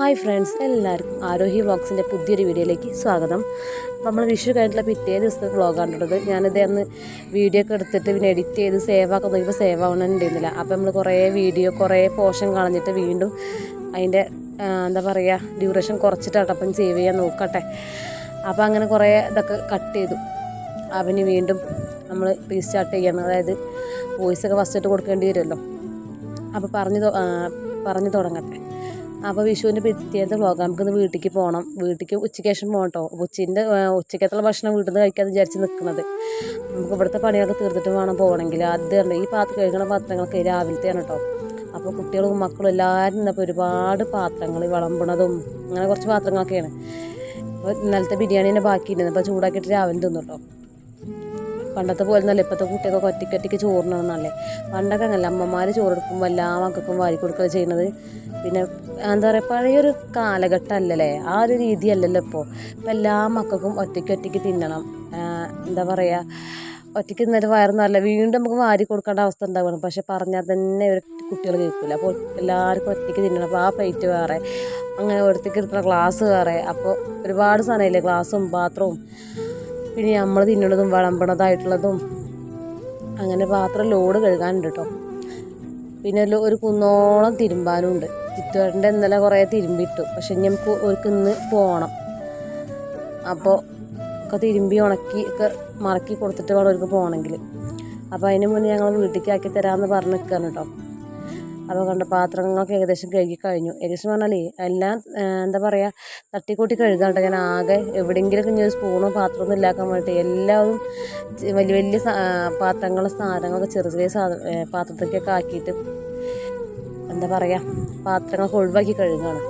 Hi friends എല്ലാവർക്കും ആരോഹി വ്ളോഗ്സിന്റെ പുതിയൊരു വീഡിയോയിലേക്ക് സ്വാഗതം. നമ്മൾ വിഷു കഴിഞ്ഞിട്ടുള്ള പിറ്റേ ദിവസത്തെ വ്ളോഗാണ് ഉള്ളത് ഞാനിത് അന്ന് വീഡിയോ ഒക്കെ എടുത്തിട്ട് പിന്നെ എഡിറ്റ് ചെയ്ത് സേവ് ആക്കാൻ നോക്കിയപ്പോൾ സേവ് ആവണമെന്നുണ്ടായിരുന്നില്ല അപ്പോൾ നമ്മൾ കുറേ വീഡിയോ കുറേ പോർഷൻ കളഞ്ഞിട്ട് വീണ്ടും അതിന്റെ എന്താ പറയുക ഡ്യൂറേഷൻ കുറച്ചിട്ടാട്ടോ അപ്പം സേവ് ചെയ്യാൻ നോക്കട്ടെ. അപ്പോൾ അങ്ങനെ കുറേ ഇതൊക്കെ കട്ട് ചെയ്തു. അവന് വീണ്ടും നമ്മൾ റീസ്റ്റാർട്ട് ചെയ്യണം. അതായത് വോയിസ് ഒക്കെ ഫസ്റ്റ് ആയിട്ട് കൊടുക്കേണ്ടി വരുമല്ലോ. അപ്പോൾ പറഞ്ഞു പറഞ്ഞു തുടങ്ങട്ടെ. അപ്പോൾ വിഷുവിന്റെ പിറ്റേത്തെ വ്ളോഗ് നമുക്കിന്ന് വീട്ടിലേക്ക് പോകണം വീട്ടിലേക്ക് ഉച്ചയ്ക്ക് ശേഷം പോകണം കേട്ടോ ഉച്ചിന്റെ ഉച്ചക്കത്തുള്ള ഭക്ഷണം വീട്ടിൽ നിന്ന് കഴിക്കാൻ വിചാരിച്ച് നിൽക്കുന്നത് നമുക്ക് ഇവിടുത്തെ പണിയൊക്കെ തീർത്തിട്ട് വേണം പോകണമെങ്കിൽ. ആദ്യം ഈ പാത്രം കഴിക്കുന്ന പാത്രങ്ങളൊക്കെ രാവിലത്തെയാണ് കേട്ടോ അപ്പോൾ കുട്ടികളും മക്കളും എല്ലാവരും നിന്നപ്പോൾ ഒരുപാട് പാത്രങ്ങൾ വിളമ്പണതും അങ്ങനെ കുറച്ച് പാത്രങ്ങളൊക്കെയാണ്. അപ്പോൾ ഇന്നലത്തെ ബിരിയാണീന്റെ ഇരുന്നത് അപ്പോൾ ചൂടാക്കിയിട്ട് രാവിലെ തിന്നു കേട്ടോ പണ്ടത്തെ പോലെ നല്ല ഇപ്പോഴത്തെ കുട്ടിയൊക്കെ ഒറ്റയ്ക്ക് ഒറ്റയ്ക്ക് ചോറിനാണെന്നല്ലേ പണ്ടൊക്കെ അങ്ങനെ അമ്മമാർ ചോറെടുക്കുമ്പോൾ എല്ലാ മക്കൾക്കും വാരി കൊടുക്കുക ചെയ്യുന്നത് പിന്നെ എന്താ പറയുക പഴയൊരു കാലഘട്ടം അല്ലല്ലേ ആ ഒരു രീതി അല്ലല്ലോ ഇപ്പോൾ ഇപ്പം എല്ലാ മക്കൾക്കും ഒറ്റയ്ക്ക് ഒറ്റയ്ക്ക് തിന്നണം. എന്താ പറയുക ഒറ്റയ്ക്ക് തിന്നിട്ട് വയറ് നല്ല വീണ്ടും നമുക്ക് വാരി കൊടുക്കേണ്ട അവസ്ഥ ഉണ്ടാവുകയാണ്. പക്ഷെ പറഞ്ഞാൽ തന്നെ ഒരു കുട്ടികൾ കേൾക്കില്ല അപ്പോൾ എല്ലാവർക്കും ഒറ്റയ്ക്ക് തിന്നണം. അപ്പോൾ ആ പ്ലേറ്റ് വേറെ അങ്ങനെ ഓരോരുത്തർക്ക് കിട്ടുന്ന ഗ്ലാസ് വേറെ. അപ്പോൾ ഒരുപാട് സാധനമില്ലേ? ഗ്ലാസും പാത്രവും. പിന്നെ നമ്മൾ തിന്നണതും വിളമ്പണതായിട്ടുള്ളതും അങ്ങനെ പാത്രം ലോഡ് കഴുകാനുണ്ട് കേട്ടോ. പിന്നെ ഒരു- കുന്നോളം തിരുമ്പാനും ചിറ്റുവേട്ടന്റെ ഇന്നലെ കുറേ തിരുമ്പിട്ടു പക്ഷെ നമുക്ക് ഒരു ഇന്ന് പോകണം അപ്പോൾ ഒക്കെ തിരുമ്പി ഉണക്കി ഒക്കെ മറക്കി കൊടുത്തിട്ട് വേണം അവർക്ക് പോകണമെങ്കിൽ. അപ്പോൾ അതിന് മുന്നേ ഞങ്ങൾ വീട്ടിലേക്ക് ആക്കി തരാമെന്ന് പറഞ്ഞ് നിൽക്കുകയാണ് കേട്ടോ. അപ്പോൾ കണ്ട പാത്രങ്ങളൊക്കെ ഏകദേശം കഴുകി കഴിഞ്ഞു. ഏകദേശം പറഞ്ഞാലേ എല്ലാം എന്താ പറയുക തട്ടിക്കൂട്ടി കഴുകാണ്ട് ഞാൻ ആകെ. എവിടെയെങ്കിലും ഞാൻ സ്പൂണോ പാത്രമൊന്നും ഇല്ലാക്കാൻ വേണ്ടിയിട്ട് എല്ലാവരും വലിയ വലിയ പാത്രങ്ങളും സാധനങ്ങളൊക്കെ ചെറിയ ചെറിയ സാധന പാത്രത്തിലേക്കൊക്കെ ആക്കിയിട്ട് എന്താ പറയുക പാത്രങ്ങളൊക്കെ ഒഴിവാക്കി കഴുകുകയാണ്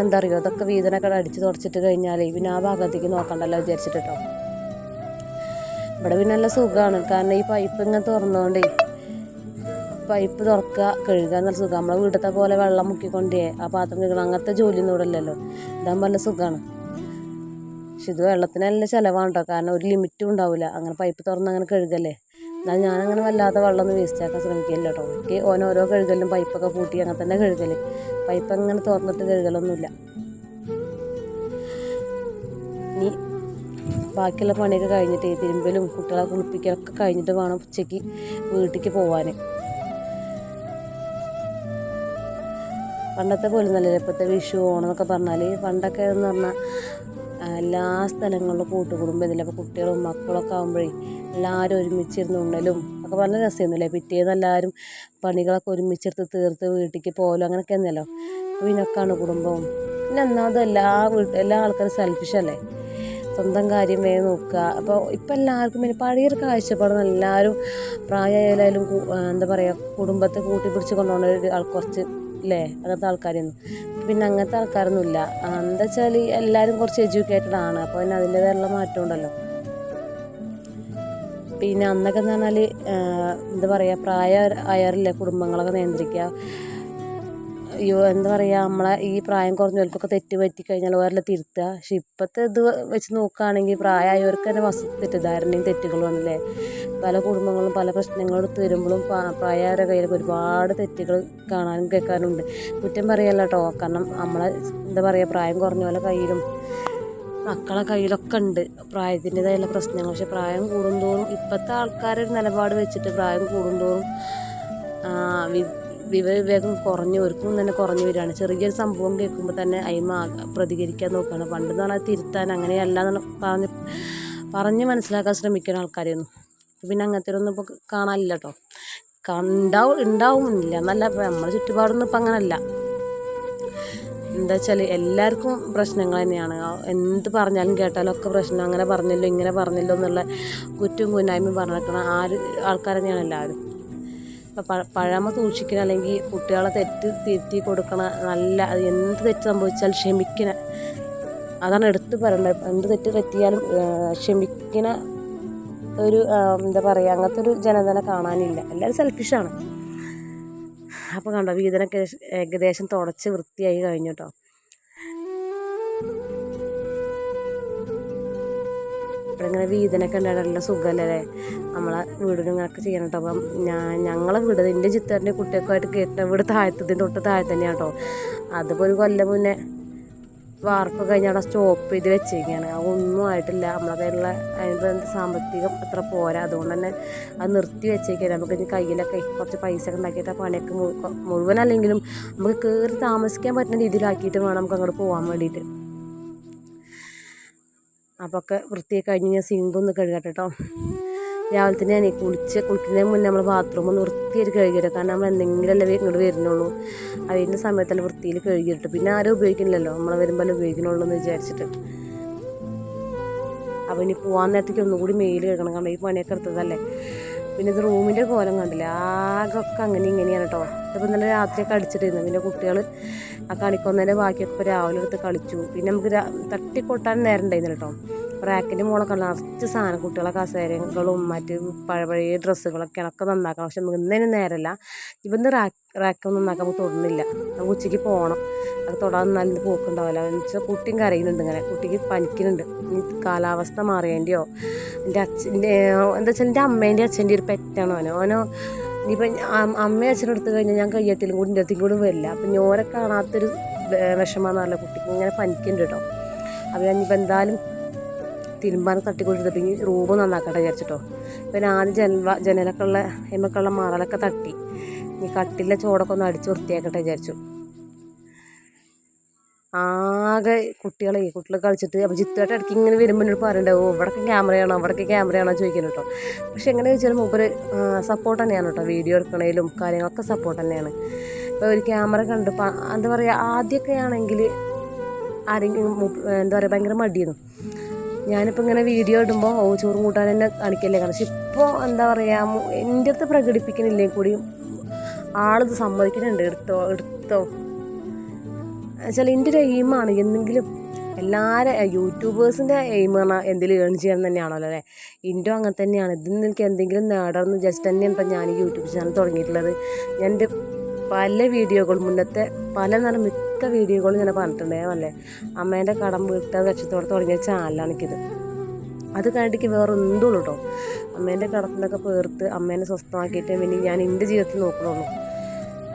എന്താ അറിയോ അതൊക്കെ വീതനൊക്കെ അടിച്ച് തുടച്ചിട്ട് കഴിഞ്ഞാൽ പിന്നെ ആ ഭാഗത്തേക്ക് നോക്കണ്ടല്ലോ വിചാരിച്ചിട്ട് കേട്ടോ ഇവിടെ പിന്നെ നല്ല സുഖമാണ് കാരണം ഈ പൈപ്പ് ഇങ്ങനെ തുറന്നുകൊണ്ടേ പൈപ്പ് തുറക്കുക കഴുകുക നല്ല സുഖം. നമ്മളെ വീട്ടിലത്തെ പോലെ വെള്ളം മുക്കിക്കൊണ്ടേ ആ പാത്രം കഴുകണം. അങ്ങനത്തെ ജോലിയൊന്നും ഇവിടെ ഇല്ലല്ലോ. ഇതാകുമ്പോൾ നല്ല സുഖമാണ് പക്ഷെ ഇത് വെള്ളത്തിന് നല്ല ചിലവാണ് കേട്ടോ കാരണം ഒരു ലിമിറ്റും ഉണ്ടാവില്ല അങ്ങനെ പൈപ്പ് തുറന്ന് അങ്ങനെ കഴുകല്ലേ? എന്നാൽ ഞാനങ്ങനെ വല്ലാതെ വെള്ളമൊന്നും വേസ്റ്റ് ആക്കാൻ ശ്രമിക്കില്ല കേട്ടോ. എനിക്ക് ഓനോരോ ഓരോ കഴുകലിലും പൈപ്പൊക്കെ പൂട്ടി അങ്ങനെ തന്നെ കഴുകൽ പൈപ്പ് അങ്ങനെ തുറന്നിട്ട് കഴുകലൊന്നുമില്ല. ഇനി ബാക്കിയുള്ള പണിയൊക്കെ കഴിഞ്ഞിട്ട് തിരുമ്പലും കുട്ടികളെ കുളിപ്പിക്കലൊക്കെ കഴിഞ്ഞിട്ട് വേണം ഉച്ചയ്ക്ക് വീട്ടിലേക്ക് പോകാൻ പണ്ടത്തെ പോലെ നല്ല ഇപ്പോഴത്തെ വിഷു ഓണം എന്നൊക്കെ പറഞ്ഞാൽ പണ്ടൊക്കെ എന്ന് പറഞ്ഞാൽ എല്ലാ സ്ഥലങ്ങളിലും കൂട്ടുകുടുംബം ഇതിലപ്പോൾ കുട്ടികളും മക്കളൊക്കെ ആകുമ്പോഴേ എല്ലാവരും ഒരുമിച്ചിരുന്ന് ഉണ്ണലും ഒക്കെ നല്ല രസമായിരുന്നില്ലേ പിറ്റേന്ന് എല്ലാവരും പണികളൊക്കെ ഒരുമിച്ചെടുത്ത് തീർത്ത് വീട്ടിലേക്ക് പോകലും അങ്ങനെയൊക്കെ ആയിരുന്നല്ലോ അപ്പോൾ ഇതിനൊക്കെയാണ് കുടുംബവും. പിന്നെ ഒന്നാമത് എല്ലാ വീട്ട് എല്ലാ ആൾക്കാരും സെൽഫിഷ് അല്ലേ? സ്വന്തം കാര്യം വേഗം നോക്കുക. അപ്പോൾ ഇപ്പം എല്ലാവർക്കും പിന്നെ പഴയൊരു കാഴ്ചപ്പാട് എല്ലാവരും പ്രായമായാലും എന്താ പറയുക കുടുംബത്തെ കൂട്ടി പിടിച്ച് കൊണ്ടുപോകുന്ന ഒരു ആൾ കുറച്ച് ഇല്ലേ അങ്ങനത്തെ ആൾക്കാരൊന്നും പിന്നെ അങ്ങനത്തെ ആൾക്കാരൊന്നും ഇല്ല ആ, എന്താ വെച്ചാൽ എല്ലാവരും കുറച്ച് എഡ്യൂക്കേറ്റഡ് ആണ്. അപ്പോൾ പിന്നെ അതിന്റേതായുള്ള മാറ്റം ഉണ്ടല്ലോ. പിന്നെ അന്നൊക്കെ എന്ന് പറഞ്ഞാൽ എന്താ പറയുക പ്രായ ആയവരില്ലേ കുടുംബങ്ങളൊക്കെ നിയന്ത്രിക്കുക. അയ്യോ എന്താ പറയുക നമ്മളെ ഈ പ്രായം കുറഞ്ഞവർക്കൊക്കെ തെറ്റ് പറ്റി കഴിഞ്ഞാൽ ഓരെല്ലാം തിരുത്തുക. പക്ഷെ ഇപ്പോഴത്തെ ഇത് വെച്ച് നോക്കുകയാണെങ്കിൽ പ്രായമായവർക്ക് തന്നെ വസ്തു തെറ്റിദ്ധാരണയും തെറ്റുകളും ആണല്ലേ. പല കുടുംബങ്ങളും പല പ്രശ്നങ്ങളും എടുത്ത് വരുമ്പോഴും പ്രാ- പ്രായമായവരുടെ കയ്യിലൊക്കെ ഒരുപാട് തെറ്റുകൾ കാണാനും കേൾക്കാനും ഉണ്ട്. കുറ്റം പറയല്ല കാരണം നമ്മളെ എന്താ പറയുക പ്രായം കുറഞ്ഞ പോലെ കയ്യിലും മക്കളെ കയ്യിലൊക്കെ ഉണ്ട്. പ്രായത്തിന്റെതായുള്ള പ്രശ്നങ്ങൾ. പക്ഷെ പ്രായം കൂടുന്തോറും ഇപ്പോഴത്തെ ആൾക്കാരൊരു നിലപാട് വെച്ചിട്ട് പ്രായം കൂടുന്തോറും കുറഞ്ഞു ഒരുക്കും തന്നെ കുറഞ്ഞു വരികയാണ്. ചെറിയൊരു സംഭവം കേൾക്കുമ്പോൾ തന്നെ അയിമ പ്രതികരിക്കാൻ നോക്കുകയാണ്. പണ്ട് പറഞ്ഞാൽ തിരുത്താൻ അങ്ങനെയല്ല പറഞ്ഞ് പറഞ്ഞ് മനസ്സിലാക്കാൻ ശ്രമിക്കുന്ന ആൾക്കാരെയൊന്നും പിന്നെ അങ്ങനത്തെ ഒന്നും ഇപ്പോൾ കാണാനില്ല കേട്ടോ കണ്ടാവും ഉണ്ടാവും ഇല്ല എന്നല്ല നമ്മുടെ ചുറ്റുപാടൊന്നും ഇപ്പം അങ്ങനല്ല. എന്താ വെച്ചാൽ എല്ലാവർക്കും പ്രശ്നങ്ങൾ തന്നെയാണ്. എന്ത് പറഞ്ഞാലും കേട്ടാലും ഒക്കെ പ്രശ്നം. അങ്ങനെ പറഞ്ഞല്ലോ ഇങ്ങനെ പറഞ്ഞല്ലോ എന്നുള്ള കുറ്റവും കുന്നായ്മയും പറഞ്ഞിരിക്കണ ആ ഒരു ആൾക്കാർ തന്നെയാണ് എല്ലാവരും. ഇപ്പം പഴ പഴമ സൂക്ഷിക്കണം അല്ലെങ്കിൽ കുട്ടികളെ തെറ്റ് തിരുത്തി കൊടുക്കണ നല്ല അത് എന്ത് തെറ്റ് സംഭവിച്ചാൽ ക്ഷമിക്കണ. അതാണ് എടുത്തു പറയേണ്ടത്. എന്ത് തെറ്റ് തെറ്റിയാലും ക്ഷമിക്കണ ഒരു എന്താ പറയുക അങ്ങനത്തെ ഒരു ജനതനെ കാണാനില്ല. എല്ലാവരും സെൽഫിഷാണ് അപ്പോൾ കണ്ടോ വീതനൊക്കെ ഏകദേശം തുടച്ച് വൃത്തിയായി കഴിഞ്ഞു കേട്ടോ ഇങ്ങനെ വീതനൊക്കെ ഉണ്ടായിട്ട് നല്ല സുഖമല്ലേ നമ്മളെ വീടിനും ഇങ്ങനെയൊക്കെ ചെയ്യണം കേട്ടോ. അപ്പം ഞാൻ ഞങ്ങളെ വീട് എന്റെ ചിത്തറിന്റെ കുട്ടിയൊക്കെ ആയിട്ട് കേട്ട വീട് താഴത്തതിന്റെ തൊട്ട് താഴെ തന്നെയാണ് കേട്ടോ. അതിപ്പോൾ ഒരു കൊല്ലം മുന്നേ വാർപ്പ് കഴിഞ്ഞ് അവിടെ സ്റ്റോപ്പ് ചെയ്ത് വെച്ചിരിക്കുകയാണ്. അതൊന്നും ആയിട്ടില്ല. നമ്മളെ കയ്യിലുള്ള അതിന്റെ സാമ്പത്തികം അത്ര പോരാ. അതുകൊണ്ട് തന്നെ അത് നിർത്തി വെച്ചേക്കാണ്. നമുക്ക് ഇനി കയ്യിലൊക്കെ കുറച്ച് പൈസ ഒക്കെ ഉണ്ടാക്കിയിട്ട് ആ പണിയൊക്കെ മുഴു- മുഴുവനല്ലെങ്കിലും നമുക്ക് കയറി താമസിക്കാൻ പറ്റുന്ന രീതിയിലാക്കിയിട്ട് വേണം നമുക്ക് അങ്ങോട്ട് പോകാൻ വേണ്ടിയിട്ട്. അപ്പോൾ ഒക്കെ വൃത്തിയായി കഴിഞ്ഞ് ഞാൻ സിങ്കൊന്ന് കഴുകട്ടെ കേട്ടോ രാവിലെ തന്നെ ഞാൻ കുളിച്ച് കുളിക്കുന്നതിന് മുന്നേ നമ്മൾ ബാത്റൂം ഒന്ന് വൃത്തിയായിട്ട് കഴുകിയിട്ട് കാരണം നമ്മൾ എന്തെങ്കിലുമല്ലേ ഇങ്ങോട്ട് വരുന്നുള്ളൂ. ആ വരുന്ന സമയത്തല്ല വൃത്തിയിൽ കഴുകിയിട്ട് പിന്നെ ആരും ഉപയോഗിക്കുന്നില്ലല്ലോ. നമ്മൾ വരുമ്പോൾ ഉപയോഗിക്കണുള്ളൂ എന്ന് വിചാരിച്ചിട്ട്. അപ്പോൾ ഇനി പോകാൻ നേരത്തേക്ക് ഒന്നുകൂടി മെയിൽ കഴുകണം കാരണം ഈ പണിയൊക്കെ എടുത്തതല്ലേ. പിന്നെ ഇത് റൂമിന്റെ കോലം കണ്ടില്ല? ആകൊക്കെ അങ്ങനെ ഇങ്ങനെയാണ് കേട്ടോ ഇതിപ്പോൾ ഇന്നലെ രാത്രിയൊക്കെ അടിച്ചിട്ടിരുന്നു. പിന്നെ കുട്ടികൾ ആ കളിക്കൊന്നതിന്റെ ബാക്കിയൊക്കെ രാവിലെ എടുത്ത് കളിച്ചു. പിന്നെ നമുക്ക് തട്ടിക്കൊട്ടാൻ നേരം ഉണ്ടായിരുന്നില്ല കേട്ടോ റാക്കിന്റെ മുകളൊക്കെ നിറച്ച് സാധനം കുട്ടികളെ കസേരകളും മറ്റ് പഴയ പഴയ ഡ്രസ്സുകളൊക്കെയാണ് ഒക്കെ നന്നാക്കണം പക്ഷെ നമുക്ക് ഇന്നതിന് നേരമല്ല ഇവന്ന് റാക്ക് റാക്കൊന്നും നന്നാക്കാൻ നമുക്ക് തൊടുന്നില്ല. നമുക്ക് ഉച്ചയ്ക്ക് പോകണം. അത് തൊടാൻ നല്ല പോക്കുണ്ടാവില്ല. എന്ന് വെച്ചാൽ കുട്ടിയും കരയുന്നുണ്ട് ഇങ്ങനെ. കുട്ടിക്ക് പനിക്കുന്നുണ്ട്. ഇനി കാലാവസ്ഥ മാറിയതിന്റെയോ എന്റെ അച്ഛന്റെ എന്താ വെച്ചാൽ എന്റെ അമ്മേന്റെ അച്ഛന്റെ ഒരു പെറ്റാണ് അവനോ. അവനോ ഇനിയിപ്പം അമ്മയും അച്ഛനും എടുത്തു കഴിഞ്ഞാൽ ഞാൻ കയ്യത്തിലും കൂടി എന്റെ അടുത്തും കൂടി വരില്ല. അപ്പം ഞോരെ കാണാത്തൊരു വെ- വിഷമാണെന്നറിയില്ല കുട്ടിക്ക് ഇങ്ങനെ പനിക്കുന്നുണ്ട് കേട്ടോ. അപ്പം ഇനിയിപ്പോൾ എന്തായാലും തിരുമ്പാൻ തട്ടിക്കൊടുത്തിട്ട് ഇനി റൂം നന്നാക്കട്ടെ വിചാരിച്ചിട്ടോ. പിന്നെ ആദ്യം ജനല ജനലൊക്കെ ഉള്ള എമ്മക്കുള്ള മറലൊക്കെ തട്ടി. ഇനി കട്ടിലെ ചോടൊക്കെ ഒന്ന് അടിച്ച് വൃത്തിയാക്കട്ടെ വിചാരിച്ചു. ആകെ കുട്ടികളെ കുട്ടികൾ കളിച്ചിട്ട് അപ്പോൾ ജിത്തുമായിട്ട് ഇടയ്ക്ക് ഇങ്ങനെ വരുമ്പോൾ എന്നോട് പറയണ്ടേ ഓ ഇവിടൊക്കെ ക്യാമറയാണോ അവിടൊക്കെ ക്യാമറയാണോ ചോദിക്കുന്നു കേട്ടോ പക്ഷെ എങ്ങനെ ചോദിച്ചാലും മൂപ്പര് സപ്പോർട്ട് തന്നെയാണ് കേട്ടോ വീഡിയോ എടുക്കണേലും കാര്യങ്ങളൊക്കെ സപ്പോർട്ട് തന്നെയാണ്. ഇപ്പോൾ ഒരു ക്യാമറ കണ്ട് എന്താ പറയുക ആദ്യമൊക്കെ ആണെങ്കിൽ ആരെങ്കിലും എന്താ പറയുക ഭയങ്കര മടിയായിരുന്നു. ഞാനിപ്പോൾ ഇങ്ങനെ വീഡിയോ ഇടുമ്പോൾ ഓ ചോറും കൂട്ടാൻ തന്നെ കാണിക്കല്ലേ? പക്ഷെ ഇപ്പോൾ എന്താ പറയുക എന്റെ അടുത്ത് പ്രകടിപ്പിക്കണില്ലേ കൂടി ആളിത് സമ്മതിക്കുന്നുണ്ട് എടുത്തോ എടുത്തോ. വെച്ചാൽ എന്റെ ഒരു എയിമാണ് എന്തെങ്കിലും എല്ലാവരും യൂട്യൂബേഴ്സിന്റെ എയിം പറഞ്ഞാൽ എന്തെങ്കിലും ഏൺ ചെയ്യണം തന്നെയാണല്ലോ അല്ലേ? ഇൻഡോ അങ്ങനെ തന്നെയാണ്. ഇതിൽ നിന്ന് എനിക്ക് എന്തെങ്കിലും നേടണമെന്ന് ജസ്റ്റ് തന്നെയാണ് ഇപ്പം ഞാൻ യൂട്യൂബ് ചാനൽ തുടങ്ങിയിട്ടുള്ളത്. ഞാൻ എന്റെ പല വീഡിയോകളും മുന്നത്തെ പല നല്ല മിക്ക വീഡിയോകളും ഞാൻ പറഞ്ഞിട്ടുണ്ടായിരുന്നല്ലേ അമ്മേന്റെ കടം വീട്ടാൻ ലക്ഷ്യത്തോടെ തുടങ്ങിയ ചാനലാണ് എനിക്കിത് അത് കഴിഞ്ഞിട്ട് വേറെ എന്തുള്ളൂ കേട്ടോ അമ്മേന്റെ കടത്തിനൊക്കെ പേർത്ത് അമ്മേനെ സ്വസ്ഥമാക്കിയിട്ട് പിന്നെ ഞാൻ എന്റെ ജീവിതത്തിൽ നോക്കണുള്ളൂ.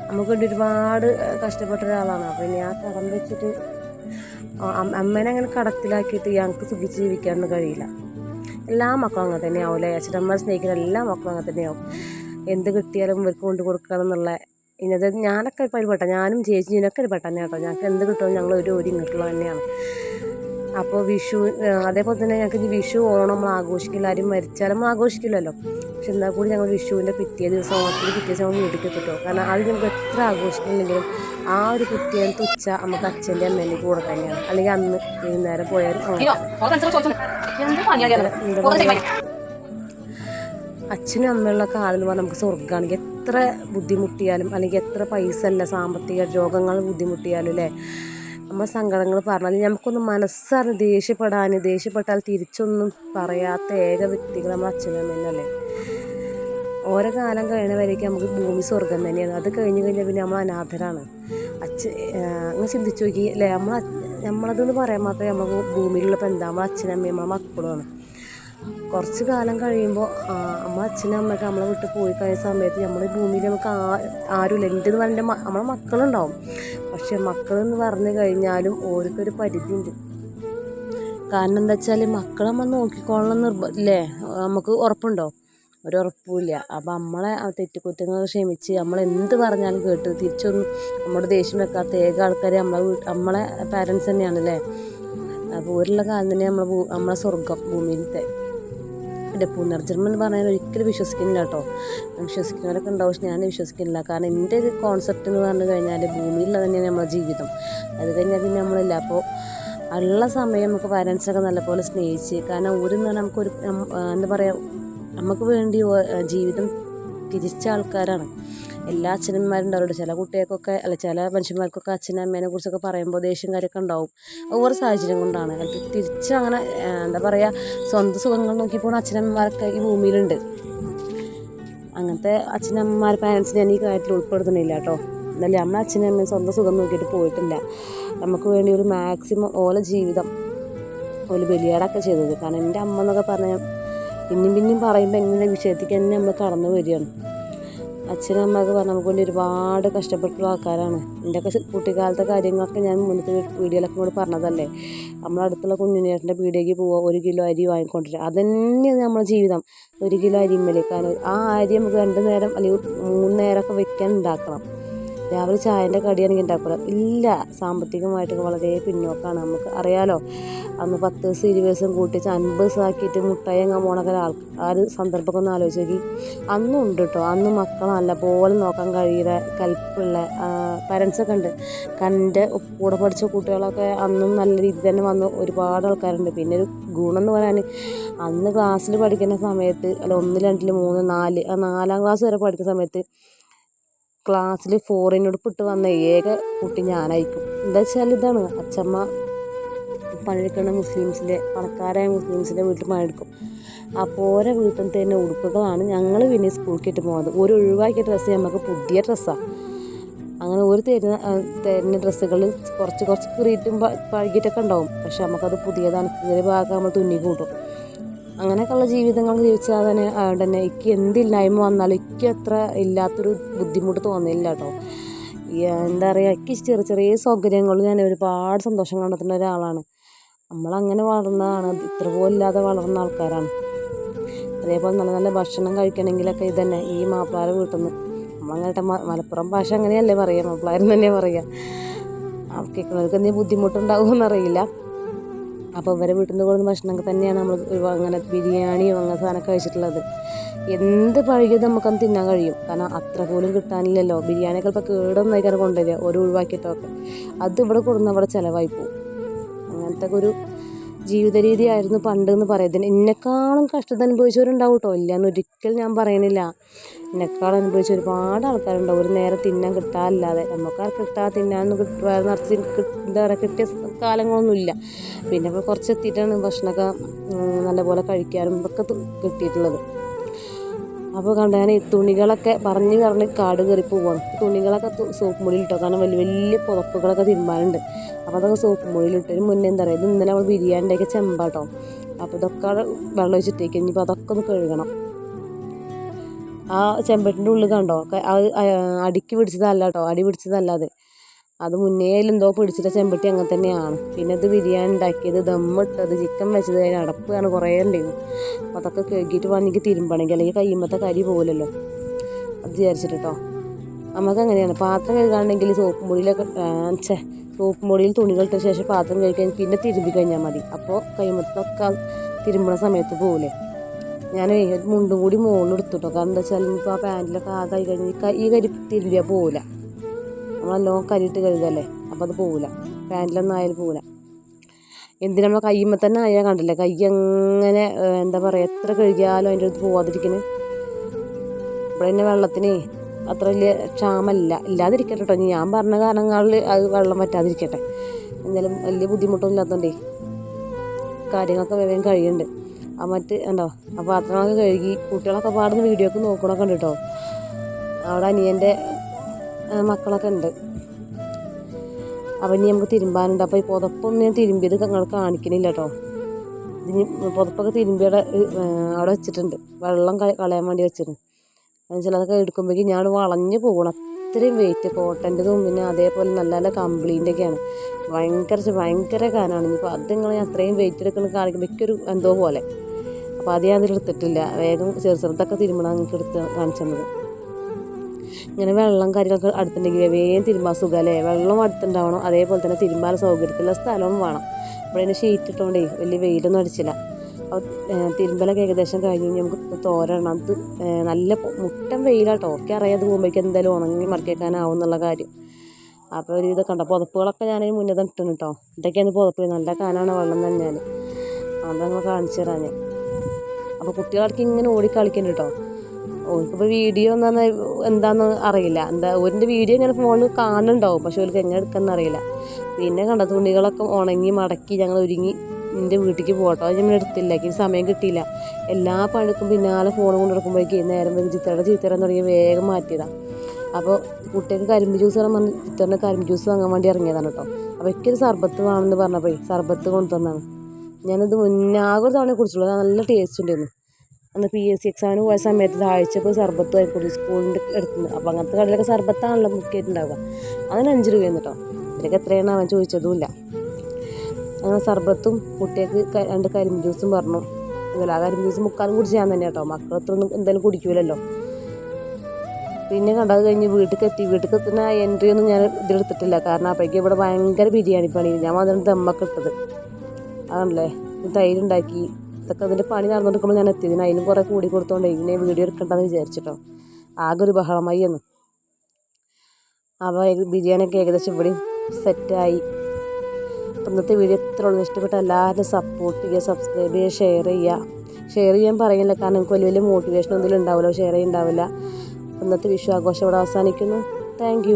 നമുക്ക് വേണ്ടി ഒരുപാട് കഷ്ടപ്പെട്ട ഒരാളാണ്. അപ്പം ഇനി ആ കടം വെച്ചിട്ട് അമ്മേനെ അങ്ങനെ കടത്തിലാക്കിയിട്ട് ഞങ്ങൾക്ക് സുഖിച്ച് ജീവിക്കാനൊന്നും കഴിയില്ല. എല്ലാ മക്കളും അങ്ങനെ തന്നെയാവും അല്ലേ? അച്ഛനമ്മ സ്നേഹിക്കുന്ന എല്ലാ മക്കളും അങ്ങനെ തന്നെയാവും. എന്ത് കിട്ടിയാലും ഇവർക്ക് കൊണ്ടു കൊടുക്കണം എന്നുള്ള ഇന്നത് ഞാനൊക്കെ ഇപ്പോൾ ഒരു പെട്ട ഞാനും ചേച്ചിനൊക്കെ ഒരു പെട്ടെന്ന് കേട്ടോ. ഞങ്ങൾക്ക് എന്ത് കിട്ടുമോ ഞങ്ങൾ ഒരു ഒരു ഇങ്ങോട്ടുള്ള തന്നെയാണ്. അപ്പോൾ വിഷു അതേപോലെ തന്നെ ഞങ്ങൾക്ക് ഇനി വിഷു ഓണം നമ്മൾ ആഘോഷിക്കില്ല ആരും മരിച്ചാലും ആഘോഷിക്കില്ലല്ലോ. പക്ഷെ എന്നാൽ കൂടി ഞങ്ങൾ വിഷുവിന്റെ പിറ്റേ ദിവസം ഓണത്തിൽ പിറ്റേ ദിവസം നമ്മൾ വീട്ടിൽ എത്തിട്ടോ. കാരണം അത് നമുക്ക് എത്ര ആഘോഷിക്കുന്നില്ലെങ്കിലും ആ ഒരു പിറ്റേന്നത്തെ തുച്ച നമുക്ക് അച്ഛന്റെ അമ്മേന്റെ കൂടെ തന്നെയാണ്. അല്ലെങ്കിൽ അന്ന് വൈകുന്നേരം പോയാലും അങ്ങനെ അച്ഛനും അമ്മയുള്ള കാലം എന്ന് പറഞ്ഞാൽ നമുക്ക് സ്വർഗമാണെങ്കിൽ എത്ര ബുദ്ധിമുട്ടിയാലും അല്ലെങ്കിൽ എത്ര പൈസ അല്ല സാമ്പത്തിക രോഗങ്ങൾ ബുദ്ധിമുട്ടിയാലും അല്ലേ? നമ്മൾ സങ്കടങ്ങൾ പറഞ്ഞാൽ നമുക്കൊന്ന് മനസ്സറിഞ്ഞ് ദേഷ്യപ്പെടാൻ ദേഷ്യപ്പെട്ടാൽ തിരിച്ചൊന്നും പറയാത്ത ഏക വ്യക്തികൾ നമ്മൾ അച്ഛനും അമ്മേനല്ലേ ഓരോ കാലം കഴിയണവരേക്കും നമുക്ക് ഭൂമി സ്വർഗം തന്നെയാണ്. അത് കഴിഞ്ഞ് കഴിഞ്ഞാൽ പിന്നെ നമ്മൾ അനാഥരാണ്. അച്ഛൻ അങ്ങനെ ചിന്തിച്ചു നോക്കി അല്ലേ? നമ്മൾ നമ്മളതെന്ന് പറയാൻ മാത്രമേ നമുക്ക് ഭൂമിയിലുള്ള എന്താ? നമ്മൾ അച്ഛനും അമ്മയും നമ്മളെ മക്കളുമാണ് കുറച്ച് കാലം കഴിയുമ്പോൾ അമ്മ അച്ഛനും അമ്മയൊക്കെ നമ്മളെ വിട്ട് പോയി കഴിഞ്ഞ സമയത്ത് നമ്മുടെ ഭൂമിയിൽ നമുക്ക് ആ ആരുമില്ല. എന്റെ എന്ന് പറഞ്ഞാൽ നമ്മളെ മക്കളുണ്ടാവും. പക്ഷെ മക്കളെന്ന് പറഞ്ഞു കഴിഞ്ഞാലും ഓരോരുത്തൊരു പരിധിയുണ്ട്. കാരണം എന്താ വെച്ചാൽ മക്കളെ നമ്മൾ നോക്കിക്കോളണം നിർബ ഇല്ലേ? നമുക്ക് ഉറപ്പുണ്ടോ? ഒരു ഉറപ്പുമില്ല. അപ്പം നമ്മളെ ആ തെറ്റുകുറ്റങ്ങൾ ക്ഷമിച്ച് നമ്മൾ എന്ത് പറഞ്ഞാലും കേട്ട് തിരിച്ചൊന്നും നമ്മുടെ ദേഷ്യം വെക്കാത്ത ഏക ആൾക്കാർ നമ്മളെ നമ്മളെ പാരൻസ് തന്നെയാണ് അല്ലേ അപ്പോൾ ഒരുള്ള കാലം തന്നെ നമ്മളെ നമ്മളെ സ്വർഗം ഭൂമിയിലത്തെ. എന്റെ പുനർജന്മം എന്ന് പറഞ്ഞാൽ ഒരിക്കലും വിശ്വസിക്കുന്നില്ല കേട്ടോ. വിശ്വസിക്കുന്നവരൊക്കെ ഉണ്ടാവും പക്ഷെ ഞാൻ വിശ്വസിക്കുന്നില്ല. കാരണം എന്റെ ഒരു കോൺസെപ്റ്റ് എന്ന് പറഞ്ഞു കഴിഞ്ഞാൽ ഭൂമിയിലുള്ള തന്നെയാണ് നമ്മുടെ ജീവിതം. അത് കഴിഞ്ഞാൽ പിന്നെ നമ്മളില്ല. അപ്പോൾ ഉള്ള സമയം നമുക്ക് പാരൻസൊക്കെ നല്ലപോലെ സ്നേഹിച്ച് കാരണം ഒരു നമുക്കൊരു എന്താ പറയുക നമുക്ക് വേണ്ടി ജീവിതം തിരിച്ച ആൾക്കാരാണ്. എല്ലാ അച്ഛനന്മാരുണ്ടാവും ചില കുട്ടികൾക്കൊക്കെ അല്ല ചില മനുഷ്യന്മാർക്കൊക്കെ അച്ഛനും അമ്മേനെ കുറിച്ചൊക്കെ പറയുമ്പോൾ ദേഷ്യം കാര്യമൊക്കെ ഉണ്ടാവും. ഓരോ സാഹചര്യം കൊണ്ടാണ്. തിരിച്ച് അങ്ങനെ എന്താ പറയുക സ്വന്തം സുഖങ്ങൾ നോക്കി പോകുന്ന അച്ഛനമ്മമാരൊക്കെ ഈ ഭൂമിയിലുണ്ട്. അങ്ങനത്തെ അച്ഛനമ്മമാർ പാരൻസിനെ ഞാൻ ഈ കാര്യത്തിൽ ഉൾപ്പെടുത്തുന്നില്ല കേട്ടോ. എന്നാലും നമ്മളെ അച്ഛനും അമ്മയും സ്വന്തം സുഖം നോക്കിയിട്ട് പോയിട്ടില്ല. നമുക്ക് വേണ്ടി ഒരു മാക്സിമം ഓല ജീവിതം ഒരു ബലിയാടൊക്കെ ചെയ്തത്. കാരണം എന്റെ അമ്മ എന്നൊക്കെ പറഞ്ഞാൽ പിന്നെയും പിന്നെയും പറയുമ്പോൾ എങ്ങനെ വിഷയത്തേക്ക് തന്നെ നമ്മൾ കടന്നു വരികയാണ്. അച്ഛനും അമ്മയൊക്കെ വേണ്ടി ഒരുപാട് കഷ്ടപ്പെട്ടുള്ള ആൾക്കാരാണ്. എന്റെയൊക്കെ കുട്ടിക്കാലത്തെ കാര്യങ്ങളൊക്കെ ഞാൻ മുന്നത്തെ വീഡിയോയിലൊക്കെ കൂടെ പറഞ്ഞതല്ലേ? നമ്മളടുത്തുള്ള കുഞ്ഞുണ്ണേട്ടന്റെ പീടികയ്ക്ക് പോവുക ഒരു കിലോ അരി വാങ്ങിക്കൊണ്ടിരിക്കുക അതന്നെയാണ് നമ്മുടെ ജീവിതം. ഒരു കിലോ അരി കാരണം ആ അരി നമുക്ക് രണ്ട് നേരം അല്ലെങ്കിൽ മൂന്ന് നേരമൊക്കെ വെക്കാൻ ഉണ്ടാക്കണം. രാവിലെ ചായന്റെ കടിയാണെങ്കിൽ ഉണ്ടാക്കില്ല ഇല്ല സാമ്പത്തികമായിട്ടൊക്കെ വളരെ പിന്നോക്കമാണ് നമുക്ക് അറിയാലോ അന്ന് പത്ത് ദിവസം ഇരുപത് ദിവസം കൂട്ടിച്ച് അൻപത് ദിവസം ആക്കിയിട്ട് മുട്ടായി അങ്ങാൻ പോണൊക്കെ ആൾ ആ ഒരു സന്ദർഭമൊക്കെ ഒന്ന് ആലോചിച്ച് നോക്കി. അന്നും ഉണ്ട് കേട്ടോ. അന്ന് മക്കളെ നല്ലപോലെ നോക്കാൻ കഴിയുന്ന കൽപ്പുള്ള പാരൻസൊക്കെ ഉണ്ട്. കണ്ട് കൂടെ പഠിച്ച കുട്ടികളൊക്കെ അന്നും നല്ല രീതിയിൽ തന്നെ വന്ന് ഒരുപാട് ആൾക്കാരുണ്ട്. പിന്നെ ഒരു ഗുണം എന്ന് പറയാൻ അന്ന് ക്ലാസ്സിൽ പഠിക്കുന്ന സമയത്ത് അല്ല ഒന്ന് രണ്ടിൽ മൂന്ന് നാല് നാലാം ക്ലാസ് വരെ പഠിക്കുന്ന സമയത്ത് ക്ലാസ്സിൽ ഫോറിനോട് ഇട്ട് വന്ന ഏക കുട്ടി ഞാനായിരിക്കും. എന്താ വെച്ചാൽ ഇതാണ് അച്ചമ്മ പണിയെടുക്കുന്ന മുസ്ലിംസിന്റെ പണക്കാരായ മുസ്ലിംസിന്റെ വീട്ടിൽ പണിയെടുക്കും. അപ്പോൾ ഓരോ വീട്ടിൽ തന്നെ ഉടുപ്പുകളാണ് ഞങ്ങൾ പിന്നെ സ്കൂളിൽ ഇട്ട് പോകുന്നത് ഒരു ഒഴിവാക്കിയ ഡ്രസ്സ് നമുക്ക് പുതിയ ഡ്രസ്സാണ് അങ്ങനെ ഒരു തരുന്ന തരുന്ന ഡ്രസ്സുകൾ കുറച്ച് കുറച്ച് കീറിയിട്ടും പഴകിയിട്ടൊക്കെ ഉണ്ടാവും. പക്ഷെ നമുക്കത് പുതിയതാണ്. കീറിയ ഭാഗം നമ്മൾ തുന്നി കൂട്ടും. അങ്ങനെയൊക്കെയുള്ള ജീവിതങ്ങൾ ജീവിച്ചാൽ തന്നെ തന്നെ എനിക്ക് എന്തില്ലായ്മ വന്നാലും എനിക്ക് അത്ര ഇല്ലാത്തൊരു ബുദ്ധിമുട്ട് തോന്നില്ല കേട്ടോ. എന്താ പറയുക എനിക്ക് ചെറിയ ചെറിയ സൗകര്യങ്ങൾ ഞാൻ ഒരുപാട് സന്തോഷം കണ്ടെത്തുന്ന ഒരാളാണ്. നമ്മളങ്ങനെ വളർന്നതാണ് ഇത്ര പോലും ഇല്ലാതെ വളർന്ന ആൾക്കാരാണ്. അതേപോലെ നല്ല നല്ല ഭക്ഷണം കഴിക്കണമെങ്കിലൊക്കെ ഇത് തന്നെ ഈ മാപ്പിളാരെ വീട്ടിൽ നിന്ന്. നമ്മളങ്ങനത്തെ മലപ്പുറം ഭാഷ അങ്ങനെയല്ലേ പറയുക മാപ്പിളാരെന്ന് തന്നെ പറയുക. കേൾക്കുന്നവർക്ക് എന്തെങ്കിലും ബുദ്ധിമുട്ടുണ്ടാകുമെന്നറിയില്ല അപ്പോൾ ഇവരെ വീട്ടിൽ നിന്ന് കൊടുക്കുന്ന ഭക്ഷണമൊക്കെ തന്നെയാണ് നമ്മൾ അങ്ങനെ ബിരിയാണിയോ അങ്ങനെ സാധനമൊക്കെ കഴിച്ചിട്ടുള്ളത്. എന്ത് പഴകിയത് നമുക്കത് തിന്നാൻ കഴിയും. കാരണം അത്ര പോലും കിട്ടാനില്ലല്ലോ. ബിരിയാണിയൊക്കെ ഇപ്പോൾ കേടൊന്നായിക്കാരം കൊണ്ടുവരിക. ഒരു ഒഴിവാക്കിയിട്ടൊക്കെ. അത് ഇവിടെ കൊടുന്ന് അവിടെ ചിലവായി പോകും അങ്ങനത്തെ ഒരു ജീവിത രീതിയായിരുന്നു പണ്ട് എന്ന് പറയുന്നത്. എന്നെക്കാളും കഷ്ടത അനുഭവിച്ചവരുണ്ടാവും കേട്ടോ ഇല്ലയെന്ന് ഒരിക്കലും ഞാൻ പറയണില്ല. എന്നെക്കാളും അനുഭവിച്ച ഒരുപാട് ആൾക്കാരുണ്ടാവും. ഒരു നേരെ തിന്നാൻ കിട്ടാറില്ലാതെ. നമുക്കാർ കിട്ടാ തിന്നാനൊന്നും കിട്ടുക നിറച്ച് കി- എന്താ പറയുക കിട്ടിയ കാലങ്ങളൊന്നുമില്ല. പിന്നെ കുറച്ച് എത്തിയിട്ടാണ് ഭക്ഷണമൊക്കെ നല്ലപോലെ കഴിക്കാനും ഒക്കെ കിട്ടിയിട്ടുള്ളത്. അപ്പോൾ കണ്ട ഞാൻ ഈ തുണികളൊക്കെ പറഞ്ഞ് പറഞ്ഞ് കാട് കയറി പോവാണ്. തുണികളൊക്കെ സോപ്പ് മുടിയിലിട്ടോ കാരണം വലിയ വലിയ പുറപ്പുകളൊക്കെ തിരുമ്പാനുണ്ട്. അപ്പോൾ അതൊക്കെ സോപ്പ് മുടിയിലിട്ടതിന് മുന്നേ എന്താ പറയുക ഇത് ഇന്നലെ നമ്മൾ ബിരിയാണിന്റെയൊക്കെ ചെമ്പാട്ടോ അപ്പോൾ ഇതൊക്കെ വെള്ളം ഒഴിച്ചിട്ടേക്ക്. ഇനിയിപ്പോൾ അതൊക്കെ ഒന്ന് കഴുകണം. ആ ചെമ്പട്ടിന്റെ ഉള്ളിൽ കണ്ടോ? അത് അടിക്ക് പിടിച്ചതല്ല കേട്ടോ അടി പിടിച്ചതല്ല അത്. അത് മുന്നേ എന്തോ പിടിച്ചിട്ട ചെമ്പട്ടി അങ്ങനെ തന്നെയാണ്. പിന്നെ ഇത് ബിരിയാണി ഉണ്ടാക്കിയത് ദമ്മിട്ടത് ചിക്കൻ വെച്ചത് അതിന് അടപ്പാണ് കുറേ ഉണ്ടായിരുന്നു അപ്പോൾ അതൊക്കെ കഴുകിയിട്ട് വന്നിക്ക് തിരുമ്പണമെങ്കിൽ അല്ലെങ്കിൽ കയ്യുമ്പത്തെ കരി പോലല്ലോ അത് വിചാരിച്ചിട്ട് കേട്ടോ നമുക്ക് അങ്ങനെയാണ്. പാത്രം കഴുകാണെങ്കിൽ സോപ്പ് മുടിയിലൊക്കെ ചേ സോപ്പ് മുടിയിൽ തുണികൾ ഇട്ട ശേഷം പാത്രം കഴുകാൻ പിന്നെ തിരുമ്പി കഴിഞ്ഞാൽ മതി. അപ്പോൾ കയ്യുമ്പത്തൊക്കെ തിരുമ്പണ സമയത്ത് പോകില്ലേ ഞാൻ മുണ്ടും കൂടി മുകളിൽ എടുത്തുട്ടോ കാരണം എന്താ വെച്ചാൽ ഇപ്പോൾ ആ പാന്റിലൊക്കെ ആ കൈ കഴിഞ്ഞ് ഈ കരി തിരുമ്പിയാൽ പോകില്ല നമ്മളെല്ലാം കരിയിട്ട് കഴുകല്ലേ? അപ്പോൾ അത് പോവില്ല പാന്റിലൊന്നും ആയാലും പോവില്ല എന്തിനാ നമ്മൾ കയ്യുമ്പോൾ തന്നെ ആയാൽ കണ്ടില്ലേ? കൈ അങ്ങനെ എന്താ പറയുക എത്ര കഴുകിയാലും അതിന്റെ അടുത്ത് പോവാതിരിക്കണ്. ഇവിടെ തന്നെ വെള്ളത്തിന് അത്ര വലിയ ക്ഷാമല്ല. ഇല്ലാതിരിക്കട്ടെ കേട്ടോ. ഞാൻ പറഞ്ഞ കാരണങ്ങളിൽ അത് വെള്ളം പറ്റാതിരിക്കട്ടെ എന്തായാലും വലിയ ബുദ്ധിമുട്ടൊന്നും ഇല്ലാത്തതുകൊണ്ടേ കാര്യങ്ങളൊക്കെ വേഗം കഴിയുന്നുണ്ട് ആ മറ്റ് ഉണ്ടോ ആ പാത്രങ്ങളൊക്കെ കഴുകി കുട്ടികളൊക്കെ പാടുന്ന വീഡിയോ ഒക്കെ നോക്കണമൊക്കെ ഉണ്ട് കേട്ടോ അവിടെ അനിയന്റെ മക്കളൊക്കെ ഉണ്ട്. അപ്പം ഇനി നമുക്ക് തിരുമ്പാനുണ്ട്. അപ്പോൾ ഈ പുതപ്പൊന്നും ഞാൻ തിരുമ്പിയത് ഞങ്ങൾ കാണിക്കണില്ല കേട്ടോ ഇതിന് പുതപ്പൊക്കെ തിരുമ്പിയുടെ അവിടെ വെച്ചിട്ടുണ്ട്. വെള്ളം കളയാൻ വേണ്ടി വെച്ചിട്ടുണ്ട്. എന്നുവെച്ചാൽ അതൊക്കെ എടുക്കുമ്പോഴേക്കും ഞാൻ വളഞ്ഞു പോകണം. അത്രയും വെയിറ്റ് കോട്ടന്റെതും പിന്നെ അതേപോലെ നല്ല നല്ല കമ്പിളീന്റെ ഒക്കെയാണ് ഭയങ്കര ഭയങ്കര കാനാണ് ഇനിയിപ്പോൾ അത് നിങ്ങൾ അത്രയും വെയിറ്റ് എടുക്കുന്ന കാണിക്കുമ്പോൾ എനിക്കൊരു എന്തോ പോലെ. അപ്പോൾ അത് ഞാൻ അതിലെടുത്തിട്ടില്ല. വേഗം ചെറു ചെറുതൊക്കെ തിരുമ്പണം നിങ്ങൾക്ക് എടുത്ത് കാണിച്ചു തന്നത്. ഇങ്ങനെ വെള്ളം കാര്യങ്ങളൊക്കെ അടുത്തുണ്ടെങ്കിൽ വേഗം തിരുമ്പാൻ സുഖമല്ലേ വെള്ളം അടുത്തുണ്ടാവണം. അതേപോലെ തന്നെ തിരുമ്പാൻ സൗകര്യത്തിലുള്ള സ്ഥലവും വേണം. ഇവിടെ അതിന് ഷീറ്റ് ഇട്ടുകൊണ്ടേ വലിയ വെയിലൊന്നും അടിച്ചില്ല. അപ്പോൾ തിരുമ്പലൊക്കെ ഏകദേശം കഴിഞ്ഞ് നമുക്ക് തോരണം അത് നല്ല മുറ്റം വെയിലാട്ടോ. ഒക്കെ അറിയാതെ പോകുമ്പോഴേക്കും എന്തായാലും ഉണങ്ങി മറക്കേക്കാനാവും എന്നുള്ള കാര്യം. അപ്പോൾ ഒരു ഇതൊക്കെ ഉണ്ടോ പുതപ്പുകളൊക്കെ ഞാൻ മുന്നേ തന്നെ ഇട്ടിന് കേട്ടോ ഇതൊക്കെയാണ് പുതപ്പ്. നല്ല കാനാണ് വെള്ളം തന്നെയാണ് അത് ഞങ്ങൾ കാണിച്ചു തരാൻ അപ്പോൾ കുട്ടികളൊക്കെ ഇങ്ങനെ ഓടി കളിക്കുന്നുണ്ട് കേട്ടോ ഓർക്കിപ്പോൾ വീഡിയോ എന്താന്ന് എന്താന്ന് അറിയില്ല. എന്താ ഓരിന്റെ വീഡിയോ ഇങ്ങനെ ഫോണിൽ കാണുന്നുണ്ടാവും. പക്ഷെ ഓർക്ക് എങ്ങനെ എടുക്കാമെന്ന് അറിയില്ല. പിന്നെ കണ്ട തുണികളൊക്കെ ഉണങ്ങി മടക്കി ഞങ്ങൾ ഒരുങ്ങി എന്റെ വീട്ടിലേക്ക് പോകട്ടോ അത് ഞാൻ എടുത്തില്ല. എനിക്ക് സമയം കിട്ടിയില്ല. എല്ലാ പണിക്കും പിന്നാലെ ഫോൺ കൊണ്ട് നടക്കുമ്പോഴേക്കും നേരം വരും ചിത്രയുടെ ചിത്രം തുടങ്ങി വേഗം മാറ്റിയതാണ് അപ്പോൾ കുട്ടികൾക്ക് കരിമ്പ് ജ്യൂസ് ഇറങ്ങാൻ പറഞ്ഞ് ചിത്രന്റെ കരിമ്പ് ജ്യൂസ് വാങ്ങാൻ വേണ്ടി ഇറങ്ങിയതാണ് കേട്ടോ. അപ്പോൾ എനിക്കൊരു സർബത്ത് വേണമെന്ന് പറഞ്ഞപ്പോഴേ സർബത്ത് കൊണ്ടുതന്നാണ് ഞാനത് മുന്നേ തവണ കുടിച്ചുള്ളൂ. നല്ല ടേസ്റ്റ് ഉണ്ടായിരുന്നു. അന്ന് പി എസ് സി എക്സാമിന് പോയ സമയത്ത് താഴ്ചപ്പോൾ സർബത്ത് വാങ്ങി കൊടുത്തു സ്കൂളിന്റെ അടുത്തുനിന്ന് അപ്പോൾ അങ്ങനത്തെ കടയിലൊക്കെ സർബത്താണല്ലോ മുക്കിയിട്ടുണ്ടാവുക അതിന് അഞ്ച് രൂപയെന്ന് കേട്ടോ ഇതിലൊക്കെ എത്രയാണ് അവൻ ചോദിച്ചതുമില്ല. അങ്ങനെ സർബത്തും കുട്ടികൾക്ക് രണ്ട് കരിമ്പ് ജ്യൂസും പറഞ്ഞു. അതല്ല ആ കരിമ്പ് ജ്യൂസ് മുക്കാലും കുടിച്ച് ഞാൻ തന്നെ കേട്ടോ മക്കൾ അത്രയൊന്നും എന്തായാലും കുടിക്കൂലല്ലോ. പിന്നെ കണ്ടത് കഴിഞ്ഞ് വീട്ടിൽ എത്തി. വീട്ടിൽ എത്തുന്ന എൻട്രി ഒന്നും ഞാൻ ഇതിലെടുത്തിട്ടില്ല. കാരണം അപ്പോഴേക്കും ഇവിടെ ഭയങ്കര ബിരിയാണി പണി ഞാൻ വന്നിട്ട് ദമ്മൊക്കെ ഇട്ടത്. അതാണല്ലേ? തൈരുണ്ടാക്കി ഇതൊക്കെ അതിന്റെ പണി നടന്നുകൊടുക്കുമ്പോൾ ഞാൻ എത്തിയതിന് അതിനും കുറേ കൂടി കൊടുത്തോണ്ട് ഇങ്ങനെ വീഡിയോ എടുക്കണ്ടെന്ന് വിചാരിച്ചിട്ടോ. ആകെ ഒരു ബഹളമായി എന്ന് അപ്പോൾ ബിരിയാണിയൊക്കെ ഏകദേശം ഇവിടെ സെറ്റായി. അപ്പം ഇന്നത്തെ വീഡിയോ ഇത്ര ഇഷ്ടപ്പെട്ട എല്ലാവരും സപ്പോർട്ട് ചെയ്യുക സബ്സ്ക്രൈബ് ചെയ്യുക ഷെയർ ചെയ്യുക. ഷെയർ ചെയ്യാൻ പറയുന്നില്ല. കാരണം എനിക്ക് വലിയ വലിയ മോട്ടിവേഷൻ ഒന്നും ഉണ്ടാവില്ല. ഷെയർ ചെയ്യുന്നുണ്ടാവില്ല ഇന്നത്തെ വിഷു ആഘോഷം ഇവിടെ അവസാനിക്കുന്നു. താങ്ക്